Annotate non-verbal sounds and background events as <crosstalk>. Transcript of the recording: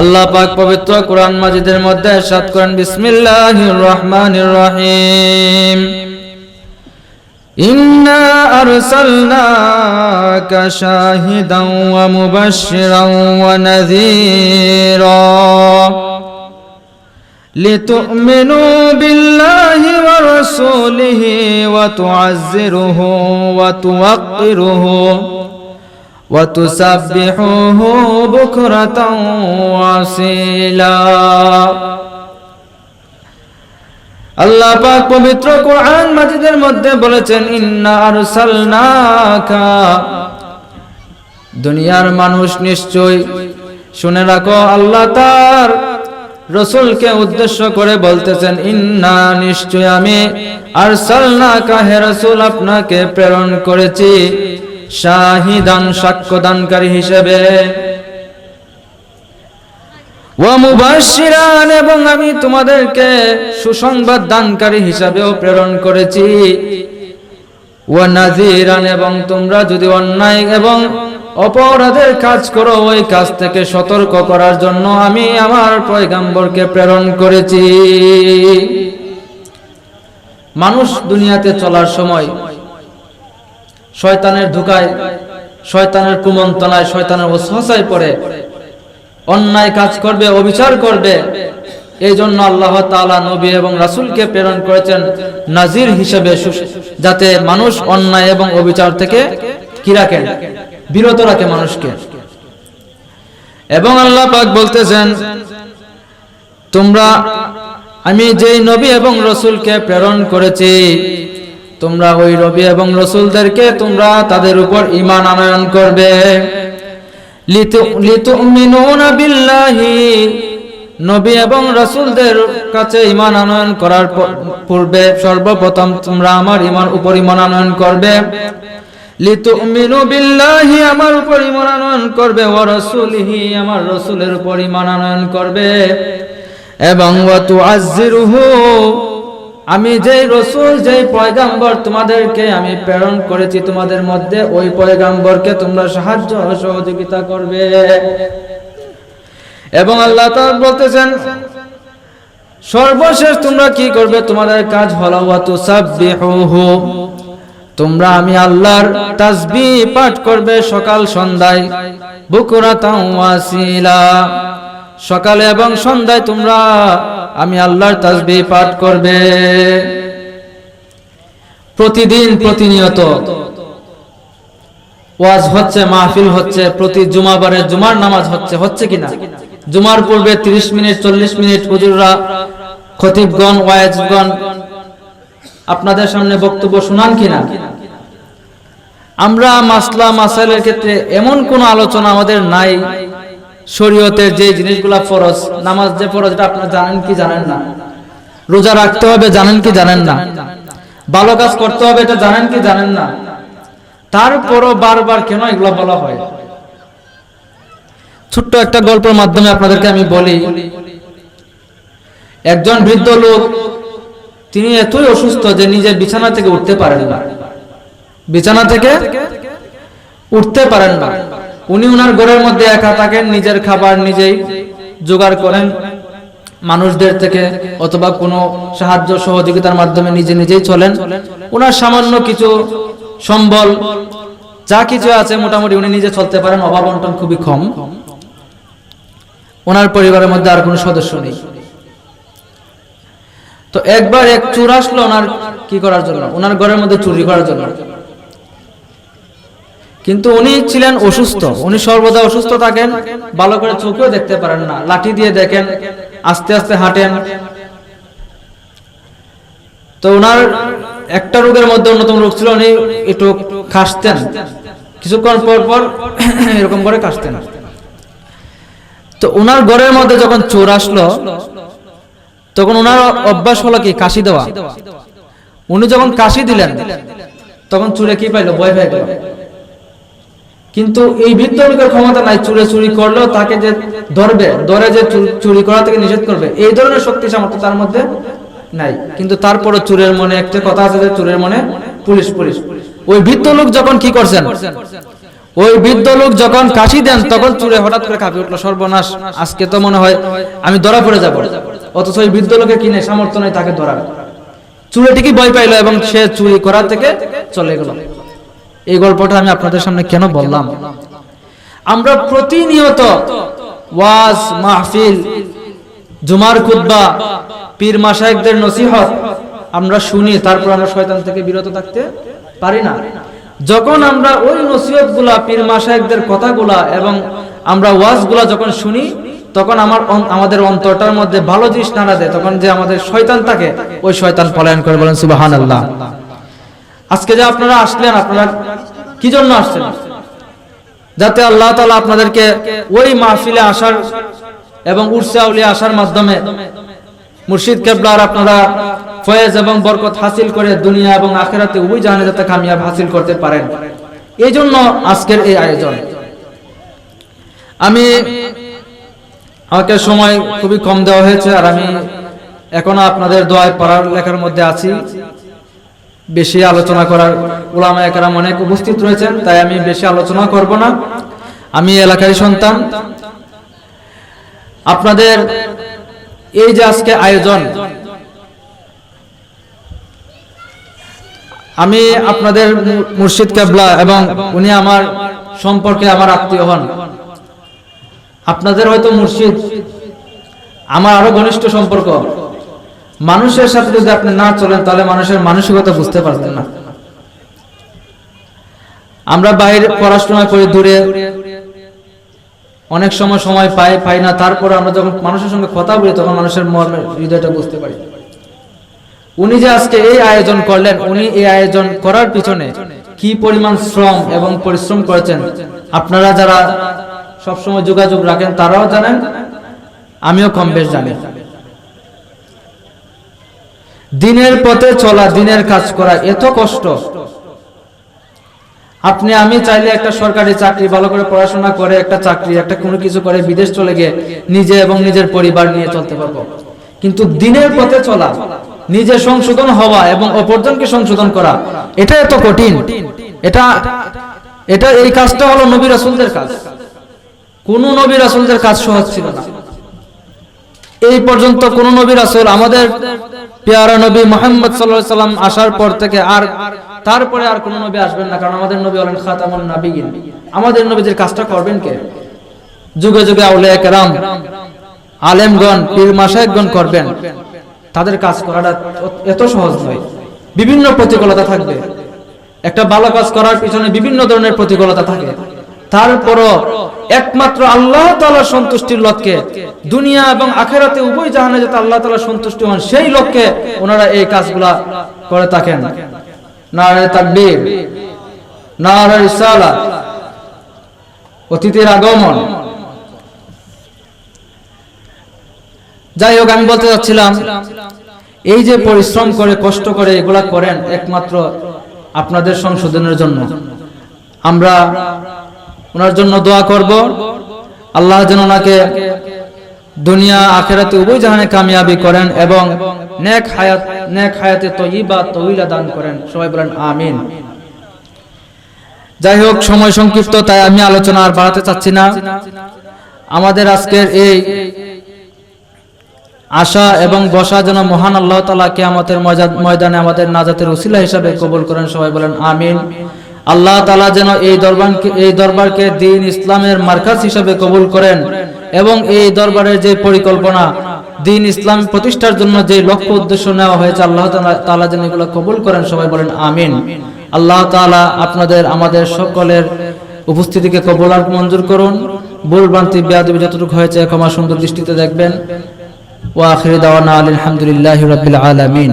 আল্লাহ পাক পবিত্র কোরআন মাজিদের মধ্যে ارشاد করেন বিসমিল্লাহির রহমানির রহিম إنا أرسلناك شاهدا ومبشرا ونذيرا لتؤمنوا بالله ورسوله وتعزروه وتوقروه وتسبحوه بكرة وأصيلا আল্লাহ পাক পবিত্র কোরআন মাজিদের মধ্যে বলেছেন ইন্না আরসালনাকা দুনিয়ার মানুষ নিশ্চয় শুনে রাখো আল্লাহ তার রসুলকে উদ্দেশ্য করে বলতেছেন ইন্না নিশ্চয় আমি আরসালনাকা হে রসুল আপনাকে প্রেরণ করেছি শাহিদান সাক্ষ্যদানকারী হিসেবে। ওয়ামুবাশিরান এবং আমি তোমাদেরকে সুসংবাদ দানকারী হিসাবেও প্রেরণ করেছি। ওয়ানাজিরান এবং তোমরা যদি অন্যায় এবং অপরাধের কাজ করো, ওই কাজ থেকে সতর্ক করার জন্য আমি আমার পয়গাম্বরকে প্রেরণ করেছি। মানুষ দুনিয়াতে চলার সময় শয়তানের ধোকায়, শয়তানের কুমন্তনায় শয়তানের ওসহসায় পড়ে। অন্যায় কাজ করবে, অবিচার করবে। এই জন্য আল্লাহ তাআলা নবী এবং রাসূলকে প্রেরণ করেছেন নাজির হিসেবে যাতে মানুষ অন্যায় এবং অবিচার থেকে কি রাখেন বিরত রাখে মানুষকে। এবং আল্লাহ পাক বলতেছেন, তোমরা, আমি যেই নবী এবং রসুলকে প্রেরণ করেছি তোমরা ওই রবি এবং রসুলদেরকে তোমরা তাদের উপর ইমান আনয়ন করবে। নবী এবং রাসূলদের কাছে ঈমান আনয়ন করার পূর্বে সর্বপ্রথম তোমরা আমার ঈমান উপর ঈমান আনয়ন করবে। আমার আমার রাসূলের উপর আনয়ন করবে। এবং আমি যেই রসুল যেই পয়গাম্বর তোমাদেরকে আমি প্রেরণ করেছি, তোমাদের মধ্যে ওই পয়গাম্বরকে তোমরা সাহায্য সহযোগিতা করবে। এবং আল্লাহ বলতেছেন, সর্বশেষ তোমরা কি করবে? তোমাদের কাজ হলো তোমরা আমি আল্লাহর তাসবিহ পাঠ করবে সকাল সন্ধ্যায় ওয়াসিলা। সকালে এবং সন্ধ্যায় তোমরা আমি আল্লাহর তাসবিহ পাঠ করবে। প্রতিদিন প্রতিনিয়ত ওয়াজ হচ্ছে, মাহফিল হচ্ছে, প্রতি জুমাবারে জুমার নামাজ হচ্ছে হচ্ছে কিনা? জুমার পূর্বে 30 মিনিট 40 মিনিট হুজুররা, খতিবগণ, ওয়াইজগণ, আপনাদের সামনে বক্তব্য শুনান কিনা? আমরা মাসলা, মাসাইলের ক্ষেত্রে এমন কোন আলোচনা আমাদের নাই। শরীয়তের যে জিনিসগুলা ফরজ, নামাজ যে ফরজ, এটা আপনারা জানেন কি জানেন না? রোজা রাখতে হবে, জানেন কি জানেন না? ভালো কাজ করতে হবে, এটা জানেন কি জানেন না? তারপরও বারবার কেন এগুলো বলা হয়? ছোট্ট একটা গল্পের মাধ্যমে আপনাদেরকে আমি বলি। একজন বৃদ্ধ লোক, তিনি এতই অসুস্থ যে নিজের বিছানা থেকে উঠতে পারেন না। বিছানা থেকে উঠতে পারেন না। উনি উনার ঘরের মধ্যে একা থাকেন, নিজের খাবার নিজেই জোগাড় করেন। মানুষদের থেকে অথবা কোনো সাহায্য সহযোগিতার মাধ্যমে নিজে নিজেই চলেন। ওনার সামান্য কিছু সম্বল, যা কিছু আছে মোটামুটি উনি নিজে চলতে পারেন, অভাব অন্টন খুবই কম। ওনার পরিবারের মধ্যে আর কোনো সদস্য নেই। তো একবার এক চোর আসলো ওনার কি করার জন্য? ওনার ঘরের মধ্যে চুরি করার জন্য। কিন্তু উনি ছিলেন অসুস্থ। উনি সর্বদা অসুস্থ থাকেন, ভালো করে চোখেও দেখতে পারেন না, লাঠি দিয়ে দেখেন, আস্তে আস্তে হাঁটেন। তো ওনার একটা রোগের মধ্যে অন্যতম রোগ ছিল, উনি একটু খাসতেন কিছুক্ষণ পর পর <coughs> এরকম করে কাশতেন। তো ওনার ঘরের মধ্যে যখন চোর আসলো, তখন ওনার অভ্যাস হলো কি, কাশি দেওয়া। উনি যখন কাশি দিলেন, তখন চুরে কি পাইলো? ভয় গেল কিন্তু এই বৃদ্ধ লোকের ক্ষমতা নাই, চুরে চুরি করলেও তাকে যে ধরবে, ধরে যে চুরি করা থেকে নিষেধ করবে, এই ধরনের শক্তি সামর্থ্য তার মধ্যে নাই। কিন্তু তারপরে চুরের মনে একটা কথা আছে যে চুরের মনে পুলিশ পুলিশ। ওই বৃদ্ধ লোক যখন কি করছেন? ওই বৃদ্ধ লোক যখন কাশি দেন, তখন চুরে হঠাৎ করে কাঁপে উঠল, সর্বনাশ, আজকে তো মনে হয় আমি ধরা পড়ে যাব। অথচ ওই বৃদ্ধ লোকে কিনে সামর্থ্য নেই তাকে চুলে ঠিকই ভয় পাইলো এবং সে চুরি করার থেকে চলে গেল। এই গল্পটা আমি আপনাদের সামনে কেন বললাম? আমরা প্রতিনিয়ত ওয়াজ, মাহফিল, জুমার খুতবা, পীর মাসায়েকদের নসিহত আমরা শুনি, তারপর আমরা শয়তান থেকে বিরত থাকতে পারি না। যখন আমরা ওই নসিহতগুলা পীর মাসায়েকদের কথাগুলা এবং আমরা ওয়াজগুলা যখন শুনি, তখন আমার আমাদের অন্তরটার মধ্যে ভালো জিনিস নাড়া দেয়, তখন যে আমাদের শয়তান থাকে ওই শয়তান পলায়ন করে বলেন সুবাহান আল্লাহ আজকে যে আপনারা আসলেন, আপনারা কি জন্য আসছেন? যাতে আল্লাহ তালা আপনাদেরকে ওই মাহফিলে আসার এবং উর্সা উলিয়া আসার মাধ্যমে মুর্শিদ কেবলার আপনারা ফয়েজ এবং বরকত হাসিল করে দুনিয়া এবং আখেরাতে উভয় জাহানে যাতে কামিয়াব হাসিল করতে পারেন। এই জন্য আজকের এই আয়োজন। আমি, আমাকে সময় খুবই কম দেওয়া হয়েছে আর আমি এখনও আপনাদের দোয়ায় পড়ার লেখার মধ্যে আছি। বেশি আলোচনা করার ওলামা একরাম অনেক উপস্থিত রয়েছেন, তাই আমি বেশি আলোচনা করব না। আমি এলাকারই সন্তান। আপনাদের এই যে আজকে আয়োজন, আমি আপনাদের মুর্শিদ কেবলা এবং উনি আমার সম্পর্কে আমার আত্মীয় হন। আপনাদের হয়তো মুর্শিদ, আমার আরও ঘনিষ্ঠ সম্পর্ক। মানুষের সাথে যদি আপনি না চলেন, তাহলে মানুষের মানসিকতা বুঝতে পারবেন না। আমরা বাইরে পড়াশোনা করি দূরে, অনেক সময় সময় পাই পাই না, তারপরে আমরা যখন মানুষের সঙ্গে কথা বলি, তখন মানুষের মর্মের হৃদয়টা বুঝতে পারি। উনি যে আজকে এই আয়োজন করলেন, উনি এই আয়োজন করার পিছনে কি পরিমাণ শ্রম এবং পরিশ্রম করেছেন, আপনারা যারা সবসময় যোগাযোগ রাখেন, তারাও জানেন, আমিও কম বেশ জানি। দিনের পথে চলা, দিনের কাজ করা, এত কষ্ট। আপনি, আমি চাইলে একটা সরকারি চাকরি, ভালো করে পড়াশোনা করে একটা চাকরি, একটা কোনো কিছু করে বিদেশ চলে গিয়ে নিজে এবং নিজের পরিবার নিয়ে চলতে পারব। কিন্তু দিনের পথে চলা, নিজে সংশোধন হওয়া এবং অপরজনকে সংশোধন করা, এটা এত কঠিন। এটা এটা এই কাজটা হলো নবী রাসুলদের কাজ। কোন নবী রাসুলদের কাজ সহজ ছিল না। এই পর্যন্ত কোন নবী রাসুল আমাদের পেয়ারা নবী মোহাম্মদ সাল্লাহ সাল্লাম আসার পর থেকে আর তারপরে আর কোন নবী আসবেন না, কারণ আমাদের নবী হলেন খাতামুন নাবিগিন আমাদের নবীদের কাজটা করবেন কে? যুগে যুগে আউলিয়া কেরাম, আলেমগণ, পীর মাসায়েকগণ করবেন। তাদের কাজ করাটা এত সহজ নয়। বিভিন্ন প্রতিকূলতা থাকবে। একটা ভালো কাজ করার পিছনে বিভিন্ন ধরনের প্রতিকূলতা থাকে। তারপরও একমাত্র আল্লাহ তাআলার সন্তুষ্টির লক্ষ্যে দুনিয়া এবং আখেরাতে উভয় জাহানে যাতে আল্লাহ তাআলা সন্তুষ্টি হন, সেই লক্ষ্যে ওনারা এই কাজগুলা করে থাকেন। অতিথির আগমন। যাই হোক আমি বলতে চাচ্ছিলাম এই যে পরিশ্রম করে, কষ্ট করে এগুলা করেন একমাত্র আপনাদের সংশোধনের জন্য। আমরা ওনার জন্য দোয়া করব। আল্লাহ যেন ওনাকে দুনিয়া, আখেরাতে উভয় জাহানে কামিয়াবি করেন এবং নেক হায়াত, নেক হায়াতে তৈবা তৈলা দান করেন। সবাই বলেন, আমিন। যাই হোক সময় সংক্ষিপ্ত, তাই আমি আলোচনা আর বাড়াতে চাচ্ছি না। আমাদের আজকের এই আশা এবং বসা যেন মহান আল্লাহ তালা কেয়ামতের ময়দানে আমাদের নাজাতের উসিলা হিসাবে কবুল করেন। সবাই বলেন, আমিন। আল্লাহ তালা যেন এই দরবারকে এই দরবারকে দিন ইসলামের মার্কাজ হিসাবে কবুল করেন এবং এই দরবারের যে পরিকল্পনা, দিন ইসলাম প্রতিষ্ঠার জন্য যে লক্ষ্য উদ্দেশ্য নেওয়া হয়েছে, আল্লাহ তাআলা যেন এগুলো কবুল করেন, সবাই বলেন আমিন। আল্লাহ তাআলা আপনাদের, আমাদের সকলের উপস্থিতিকে কবুল আর মঞ্জুর করুন। ভুল ভ্রান্তি বেয়াদবি যতটুকু হয়েছে, ক্ষমা সুন্দর দৃষ্টিতে দেখবেন। ওয়া আখির দাওয়ানা আলহামদুলিল্লাহি রাব্বিল আলামিন।